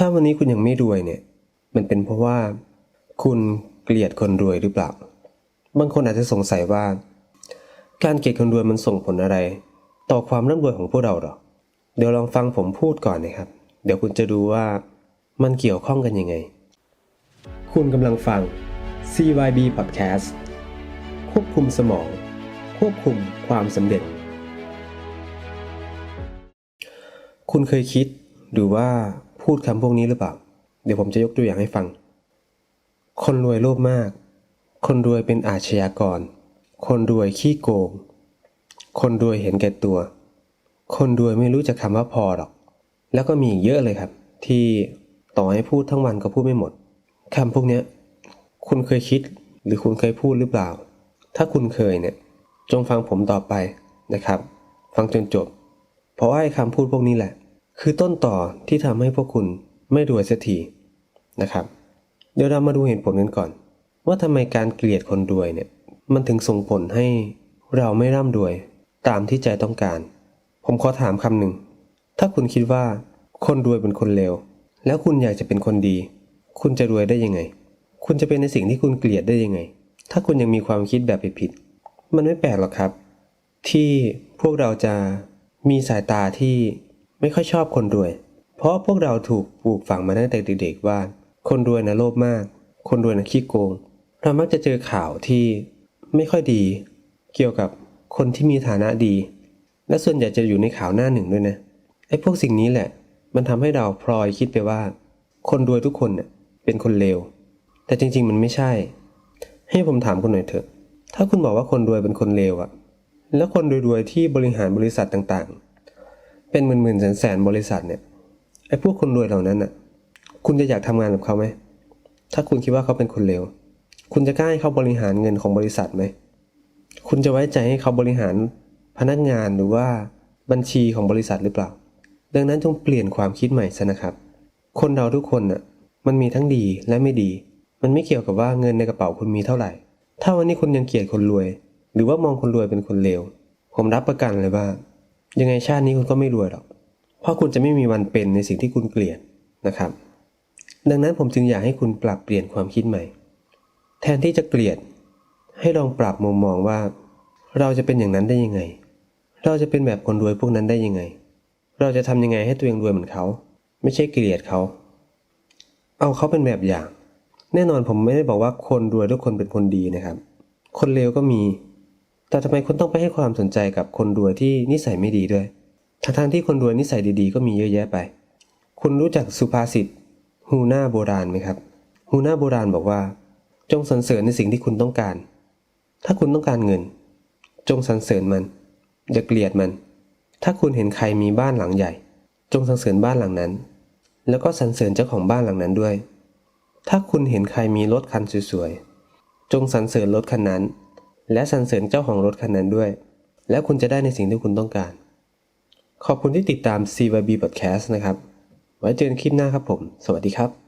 ถ้าวันนี้คุณยังไม่รวยเนี่ย มันเป็นเพราะว่า คุณเกลียดคนรวยหรือเปล่า บางคนอาจจะสงสัยว่า การเกลียดคนรวยมันส่งผลอะไร ต่อความร่ำรวยของพวกเราหรอ เดี๋ยวลองฟังผมพูดก่อนนะครับ เดี๋ยวคุณจะดูว่ามันเกี่ยวข้องกันยังไง คุณกำลังฟัง CYB Podcast ควบคุมสมอง ควบคุมความสำเร็จ คุณเคยคิดหรือว่า พูดคำพวกนี้หรือเปล่า เดี๋ยวผมจะยกตัวอย่างให้ฟัง คนรวยโลภมาก คนรวยเป็นอาชญากร คนรวยขี้โกง คนรวยเห็นแก่ตัว คนรวยไม่รู้จักคำว่าพอหรอก แล้วก็มีอีกเยอะเลยครับ ที่ต่อให้พูดทั้งวันก็พูดไม่หมดคำพวกนี้คุณเคยคิดหรือคุณเคยพูดหรือเปล่า ถ้าคุณเคยเนี่ย จงฟังผมต่อไปนะครับ ฟังจนจบ เพราะไอ้คำพูดพวกนี้แหละ คือต้นต่อที่ทำให้พวกคุณไม่รวยสักทีนะครับ เดี๋ยวเรามาดูเหตุผลกันก่อน ว่าทำไมการเกลียดคนรวยเนี่ยมันถึงส่งผลให้เราไม่ร่ำรวยตามที่ใจต้องการ ผมขอถามคำหนึ่ง ถ้าคุณคิดว่าคนรวยเป็นคนเลวแล้วคุณอยากจะเป็นคนดี คุณจะรวยได้ยังไง คุณจะเป็นในสิ่งที่คุณเกลียดได้ยังไง ถ้าคุณยังมีความคิดแบบผิดๆมันไม่แปลกหรอกครับ ที่พวกเราจะมีสายตาที่ ไม่ค่อยชอบคนรวย เพราะพวกเราถูกปลูกฝังมาตั้งแต่เด็กๆว่า คนรวยนะโลภมาก คนรวยนะขี้โกง เรามักจะเจอข่าวที่ไม่ค่อยดี เกี่ยวกับคนที่มีฐานะดี และส่วนใหญ่จะอยู่ในข่าวหน้าหนึ่งด้วยนะไอ้พวกสิ่งนี้แหละ มันทำให้เราพลอยคิดไปว่า คนรวยทุกคนเน่ยเป็นคนเลวแต่จริง ๆ มันไม่ใช่ ให้ผมถามคุณหน่อยเถอะ ถ้าคุณบอกว่าคนรวยเป็นคนเลวอะแล้วคนรวยๆที่บริหารบริษัทต่างๆ เป็นหมื่นๆแสนๆบริษัทเนี่ยไอ้พวกคนรวยเหล่านั้นอะคุณจะอยากทำงานกับเขาไหมถ้าคุณคิดว่าเขาเป็นคนเลวคุณจะกล้าให้เขาบริหารเงินของบริษัทไหมคุณจะไว้ใจให้เขาบริหารพนักงานหรือว่าบัญชีของบริษัทหรือเปล่า ดังนั้นจงเปลี่ยนความคิดใหม่ซะนะครับ คนเราทุกคนน่ะ มันมีทั้งดีและไม่ดี มันไม่เกี่ยวกับว่าเงินในกระเป๋าคุณมีเท่าไหร่ ถ้าวันนี้คุณยังเกลียดคนรวย หรือว่ามองคนรวยเป็นคนเลวผมรับประกันเลยว่า ยังไงชาตินี้คุณก็ไม่รวยหรอก เพราะคุณจะไม่มีวันเป็นในสิ่งที่คุณเกลียดนะครับ ดังนั้นผมจึงอยากให้คุณปรับเปลี่ยนความคิดใหม่ แทนที่จะเกลียด ให้ลองปรับมุมมองว่า เราจะเป็นอย่างนั้นได้ยังไง เราจะเป็นแบบคนรวยพวกนั้นได้ยังไง เราจะทำยังไงให้ตัวเองรวยเหมือนเขา ไม่ใช่เกลียดเขา เอาเขาเป็นแบบอย่าง แน่นอนผมไม่ได้บอกว่าคนรวยทุกคนเป็นคนดีนะครับ คนเลวก็มี แต่ทำไมคุณต้องไปให้ความสนใจกับคนรวยที่นิสัยไม่ดีด้วยทั้งๆที่คนรวยนิสัยดีๆ ก็มีเยอะแยะไป คุณรู้จักสุภาษิตฮูน่าโบราณไหมครับฮูน่าโบราณบอกว่า จงสรรเสริญในสิ่งที่คุณต้องการ ถ้าคุณต้องการเงิน จงสรรเสริญมันอย่าเกลียดมัน ถ้าคุณเห็นใครมีบ้านหลังใหญ่ จงสรรเสริญบ้านหลังนั้น แล้วก็สรรเสริญเจ้าของบ้านหลังนั้นด้วย ถ้าคุณเห็นใครมีรถคันสวยๆ จงสรรเสริญรถคันนั้น และสรรเสริญเจ้าของรถคันนั้นด้วย และคุณจะได้ในสิ่งที่คุณต้องการ ขอบคุณที่ติดตาม CYB Podcast นะครับ ไว้เจอกันคลิปหน้าครับผม สวัสดีครับ